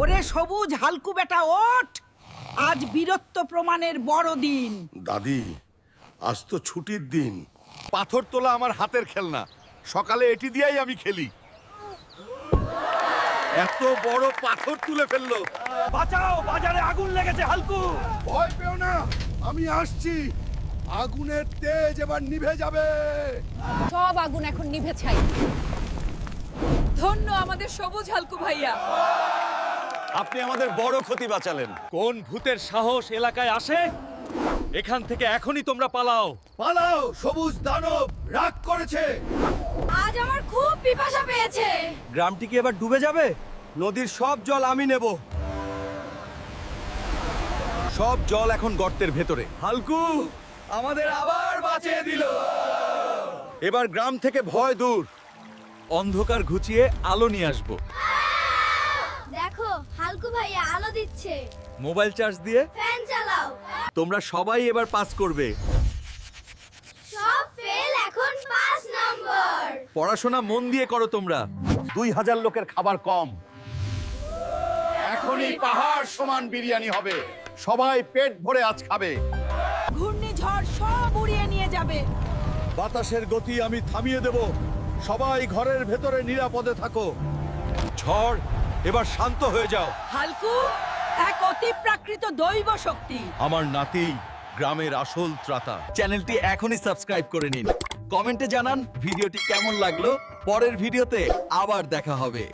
ওরে সবুজ হালকু বেটা ওঠ। আজ বীরত্ব প্রমাণের বড় দিন। দাদি আজ তো ছুটির দিন। পাথর তোলা আমার হাতের খেলনা। সকালে এটি দিয়েই আমি খেলি। এত বড় পাথর তুলে ফেলল। বাঁচাও বাজারে আগুন লেগেছে হালকু। ভয় পেও না আমি আসছি। আগুনের তেজ এবার নিভে যাবে। সব আগুন এখন নিভে ছাই। ধন্য আমাদের সবুজ হালকু ভাইয়া। আপনি আমাদের বড় ক্ষতি বাঁচালেন। কোন ভূতের সাহস এলাকায় আসে? এখান থেকে এখনই তোমরা পালাও। পালাও সবুজ দানব রাগ করেছে। আজ আমার খুব পিপাসা পেয়েছে। গ্রামটি কি এবার ডুবে যাবে? নদীর সব জল আমি নেব। সব জল এখন গর্তের ভেতরে। হালকু আমাদের আবার বাঁচিয়ে দিল। এবার গ্রাম থেকে ভয় দূর। অন্ধকার ঘুচিয়ে আলো নিয়ে আসব। হালকু ভাইয়া আলো দিচ্ছে। মোবাইল চার্জ দিয়ে? ফ্যান চালাও। তোমরা সবাই এবার পাস করবে। সব ফেল এখন নম্বর। পড়াশোনা মন দিয়ে করো তোমরা। দুই হাজার লোকের খাবার কম। এখনই পাহাড় সমান বিরিয়ানি হবে। সবাই পেট ভরে আজ খাবে। ঘূর্ণিঝড় সব উড়িয়ে নিয়ে যাবে। বাতাসের গতি আমি থামিয়ে দেব। সবাই ঘরের ভেতরে নিরাপদে থাকো। ঝড় এবার শান্ত হয়ে যাও। হালকু এক অতি প্রাকৃত দৈব শক্তি। আমার নাতি গ্রামের আসল ত্রাতা। চ্যানেলটি এখনই সাবস্ক্রাইব করে নিন। কমেন্টে জানান ভিডিওটি কেমন লাগল। পরের ভিডিওতে আবার দেখা হবে।